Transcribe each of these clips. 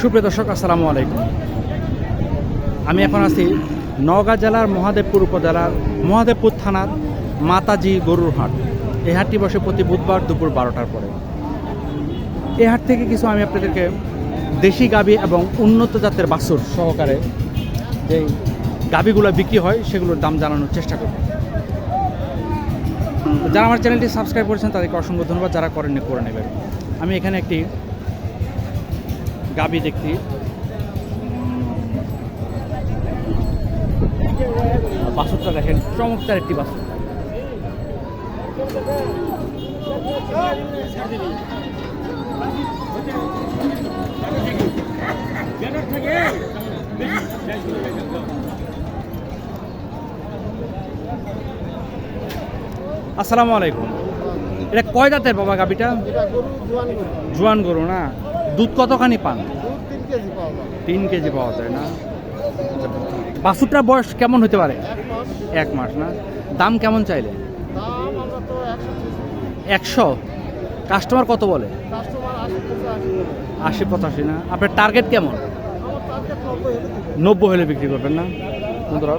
সুপ্রিয় দর্শক, আসসালামু আলাইকুম। আমি এখন আছি নওগাঁ জেলার মহাদেবপুর উপজেলার মহাদেবপুর থানার মাতাজি গরুর হাট। এই হাটটি বসে প্রতি বুধবার দুপুর বারোটার পরে। এই হাট থেকে কিছু আমি আপনাদেরকে দেশি গাবি এবং উন্নত জাতের বাছুর সহকারে যে গাবিগুলো বিক্রি হয়, সেগুলোর দাম জানানোর চেষ্টা করব। যারা আমার চ্যানেলটি সাবস্ক্রাইব করেছেন, তাদেরকে অসংখ্য ধন্যবাদ। যারা করেননি, করে নেবেন। আমি এখানে একটি গাবি দেখছি। বাসুরটা দেখেন চমৎকার একটি বাসুর। আসসালামু আলাইকুম। এটা কয় দাঁতের বাবা গাবিটা? জোয়ান গরু না? দুধ কতখানি পান? তিন কেজি পাওয়া যায় না। বাছুরটার বয়স কেমন হতে পারে? এক মাস না? দাম কেমন চাইলে? একশো। কাস্টমার কত বলে? আশি পঁচাশি না? আপনার টার্গেট কেমন? নব্বই হলে বিক্রি করবেন না? বন্ধুরা।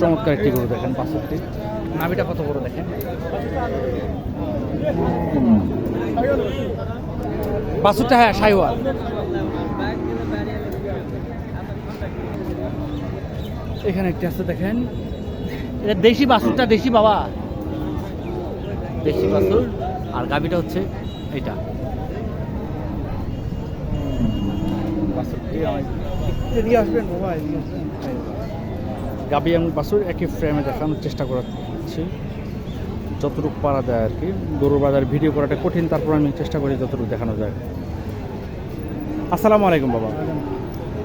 চমৎকার একটি গরু দেখেন, পাঁচশোটি। নাভিটা কত বড় দেখেন? বাছুরটা হ্যাঁ সাইওয়াল। এখানে একটি আছে, দেখেন। এটা দেশি বাসুরটা দেশি বাবা। দেশি বাসুর আর গাবিটা হচ্ছে এইটা। আসবেন। গাবি এবং বাছুর একই ফ্রেমে দেখানোর চেষ্টা করাচ্ছি। যতটুকু পারা যায় আর কি। গরুর বাজার ভিডিও করাটা কঠিন তারপর আমি চেষ্টা করি যতটুকু দেখানো যায়। আসসালামু আলাইকুম বাবা।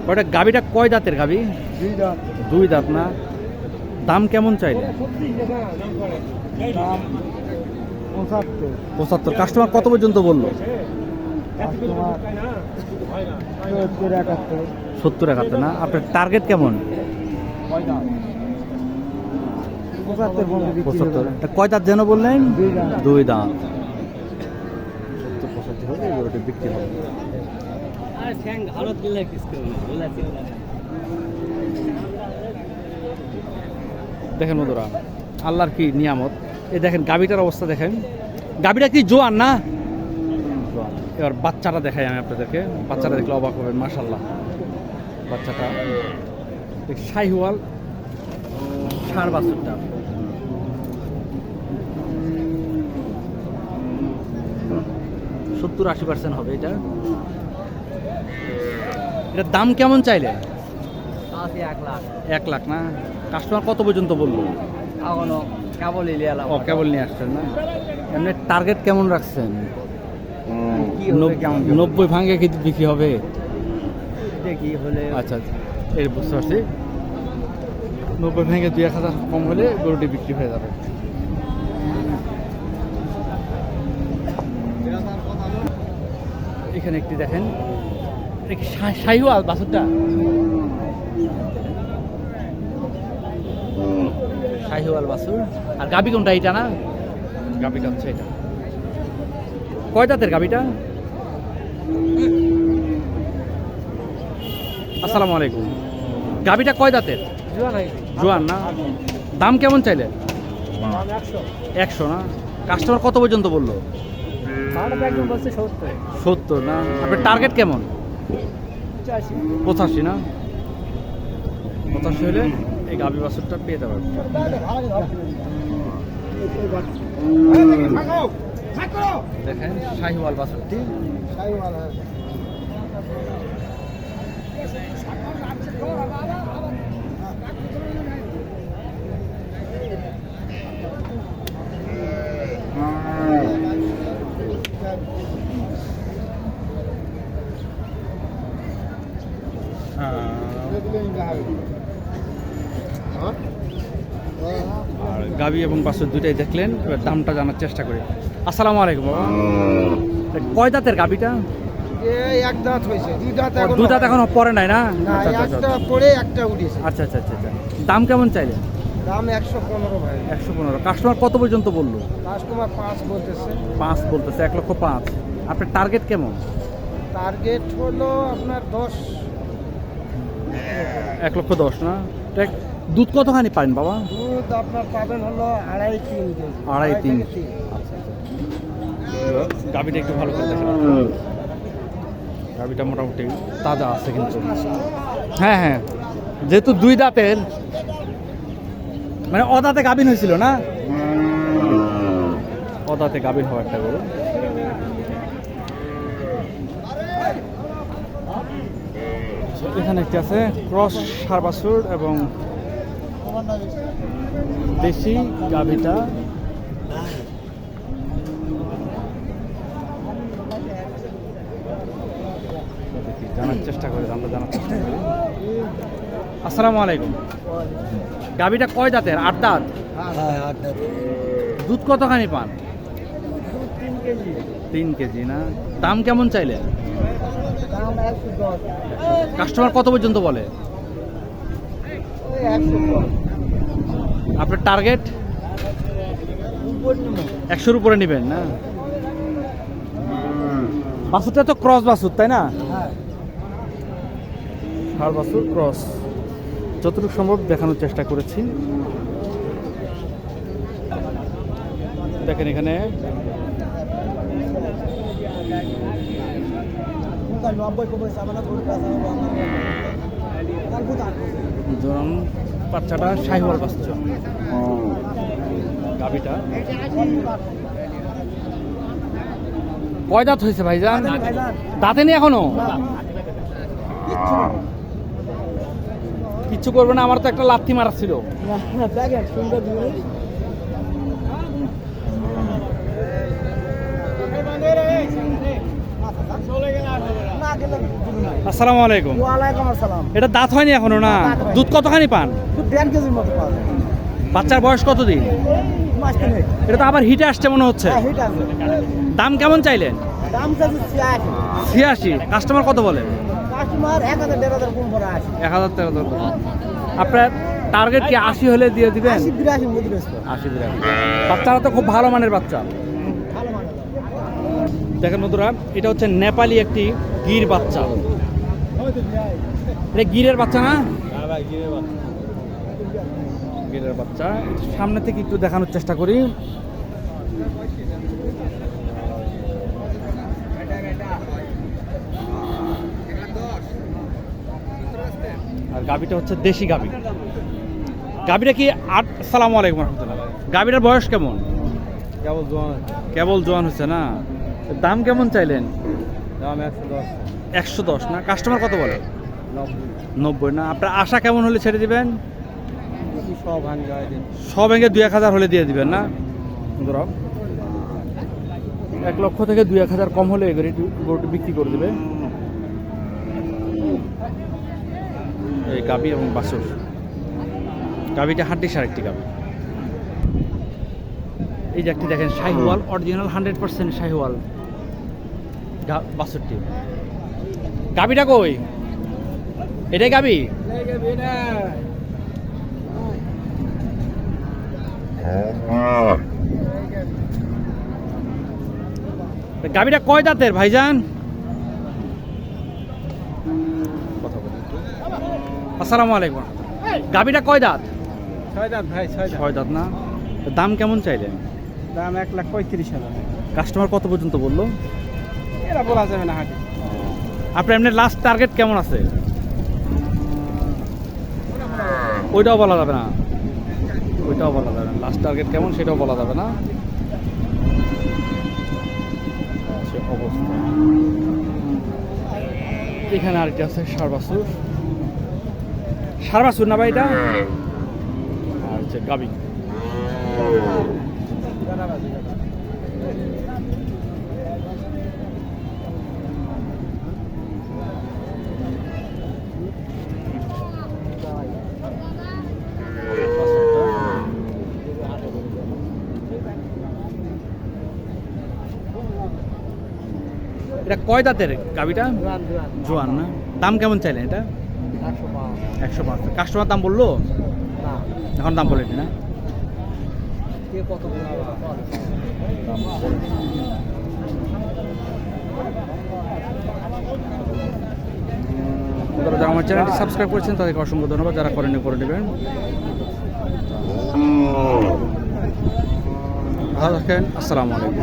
ওটা গাবিটা কয় দাঁতের গাবি? দুই দাঁত। না? দাম কেমন চাইলে? পঁচাত্তর। কাস্টমার কত পর্যন্ত বলল? সত্তর একাত্তর। না? আপনার টার্গেট কেমন? পঁচাত্তর কয় দাঁত যেন বললেন? দুই দাম দাঁত। সত্তর পঁচাত্তর হলে এই বিক্রি হবে। দেখেন মধুরা আল্লাহর কি নিয়ামত। এই দেখেন গাবিটার অবস্থা দেখেন। গাবিটা কি জোয়ান না। এবার বাচ্চাটা দেখাই আমি আপনাদেরকে। বাচ্চাটা দেখলে অবাক হবেন মাশাল্লাহ বাচ্চাটা। শাহিওয়াল সার বাছুরটা। সত্তর আশি পার্সেন্ট হবে এটা। এটার দাম কেমন চাইলে? এক লাখ। এক লাখ না? কাস্টমার কত পর্যন্ত বলল? এখনও কেবল কেবল নিয়ে আসছেন না? এমনি টার্গেট কেমন রাখছেন? কি হবে কেমন নব্বই ভাঙে কি বিক্রি হবে? দেখি হলে আচ্ছা আচ্ছা। এই বুঝতে পারছি। নব্বই ভেঙে দুই এক হাজার কম হলে গরুটি বিক্রি হয়ে যাবে। এখানে একটি দেখেন। শাহিওয়াল বাছুরটা? শাহিওয়াল বাছুর। আর গাবি কোনটা এটা না? গাবিটা হচ্ছে এটা। কয় দাঁতের গাবিটা? আসসালামু আলাইকুম। গাবিটা কয় দাঁতের? জোয়ান না? দাম কেমন চাইলে? একশো। না? কাস্টমার কত পর্যন্ত বলল? সত্তর। না? আপনার টার্গেট কেমন? পঁচাশি। না? পঁচাশি হলে এই গাবি বাছুরটা পেয়ে যাবে দেখেন শাহিওয়াল বাছুরটি আর গাবি এবং বাছুর দুইটাই দেখলেন এবার দামটা জানার চেষ্টা করি। আসসালামু আলাইকুম বাবা। কয় দাঁতের গাবিটা? এক দাঁত হয়েছে দুই দাঁত এখন দাঁত এখনও পরে নাই না? আচ্ছা আচ্ছা, একটা আচ্ছা। পরে একটা উঠেছে। আচ্ছা আচ্ছা আচ্ছা। দাম কেমন চাইলেন? দাম একশো পনেরো ভাই। একশো পনেরো। কাস্টমার কত পর্যন্ত বলল? কাস্টমার পাঁচ বলতেছে। পাঁচ বলতেছে এক লক্ষ পাঁচ। আপনার টার্গেট কেমন? টার্গেট হলো আপনার দশ। এক লক্ষ দশ না? দুধ কতখানি পান বাবা? দুধ আপনার পাবেন হলো আড়াই তিন আড়াই তিন। আচ্ছা আচ্ছা। গাবিটা একটু ভালো করে দেখেন গাবিটা মোটামুটি তাজা আছে কিন্তু। হ্যাঁ হ্যাঁ। যেহেতু দুই দাঁতের মানে অদাতে গাবিন হয়েছিল না? অদাতে গাবিন হওয়া একটা গরু। এখানে একটি আছে ক্রস সারবাসুর এবং দেশি গাভিটা। জানার চেষ্টা করি আমরা জানার চেষ্টা করি। আসসালামু আলাইকুম। গাভিটা কয় দাঁতের? আট দাঁত? হ্যাঁ দুধ কতখানি পান? তিন কেজি। না? দাম কেমন চাইলে কাস্টমার কত পর্যন্ত বলে? আপনার টার্গেট একশোর উপরে নেবেন, না? বাসুরটা তো ক্রস বাসুর, তাই না? ষাট বাসুর ক্রস যতটুকু সম্ভব দেখানোর চেষ্টা করেছি। দেখেন এখানে ধরুন বাচ্চাটা শাহিওয়াল বাচ্চা। গাবিটা কয় দাঁত হয়েছে ভাইজান? দাঁতে নেই এখনও? কিচ্ছু করবে না আমার তো একটা লাথি মারা ছিল। সুন্দর জিনিস আসসালামু আলাইকুম। ওয়ালাইকুম আসসালাম। এটা দাঁত হয়নি এখনও না? দুধ কতখানি পান? দেড় কেজির মতো পাওয়া যায়। বাচ্চার বয়স কতদিন? এটা তো আবার হিটে আসছে মনে হচ্ছে। হ্যাঁ দাম কেমন চাইলেন? ছিয়াশি। কাস্টমার কত বলে? এক হাজার দেড় হাজার তেরো আপনার টার্গেট কি আশি হলে দিয়ে দিবেন? আশি বিরাশি। বাচ্চারা তো খুব ভালো মানের বাচ্চা। দেখেন বন্ধুরা এটা হচ্ছে নেপালি একটি গির বাচ্চা। এটা গিরের বাচ্চা না? গিরের বাচ্চা। সামনে থেকে একটু দেখানোর চেষ্টা করি। আর গাবিটা হচ্ছে দেশি গাবি গাবিটা কি আট সালাম আলাইকুম রহমতুল্লাহ। গাবিটার বয়স কেমন? কেবল জোয়ান। কেবল জোয়ান হচ্ছে না? দাম কেমন চাইলেন? দাম একশো দশ। একশো দশ না? কাস্টমার কত বলে? নব্বই। না? আপনার আশা কেমন হলে ছেড়ে দিবেন? সব ভাঙি দুই এক হাজার হলে দিয়ে দিবেন না? বন্ধুরা এক লক্ষ থেকে দুই এক হাজার কম হলে গরুটি বিক্রি করে দেবে। এই গাবি এবং বাসুর গাবিটা হাড্ডি সার একটি গাবি এই যে একটি দেখেন Sahiwal original hundred percent Sahiwal. বাষট্টি। গাবিটা কই? এটাই গাবি গাবিটা কয় দাঁতের ভাইজান? কথা আসসালামু আলাইকুম। গাবিটা কয় দাঁত? ছয় দাঁত ভাই ছয় দাঁত না? দাম কেমন চাইলেন? দাম এক লাখ পঁয়ত্রিশ হাজার। কাস্টমার কত পর্যন্ত বলল? এরা বলা যাবে না হাটে। আপনার এমনি লাস্ট টার্গেট কেমন আছে? ওইটাও বলা যাবে না। ওইটাও বলা যাবে না। লাস্ট টার্গেট কেমন সেটাও বলা যাবে না। অবস্থা। এখানে আরেকটি আছে সারবাসুর। সারবাসুর না ভাই এটা? আর হচ্ছে গাবি। এটা কয় দাঁতের গাবিটা জোয়ান না? দাম কেমন চাইলেন এটা? একশো পাঁচ। কাস্টমার দাম বলল? এখন দাম বলেনি না যারা যারা আমার চ্যানেলটি সাবস্ক্রাইব করেছেন তাদেরকে অসংখ্য ধন্যবাদ। যারা করেনি করে নেবেন। ভালো থাকেন। আসসালামু আলাইকুম।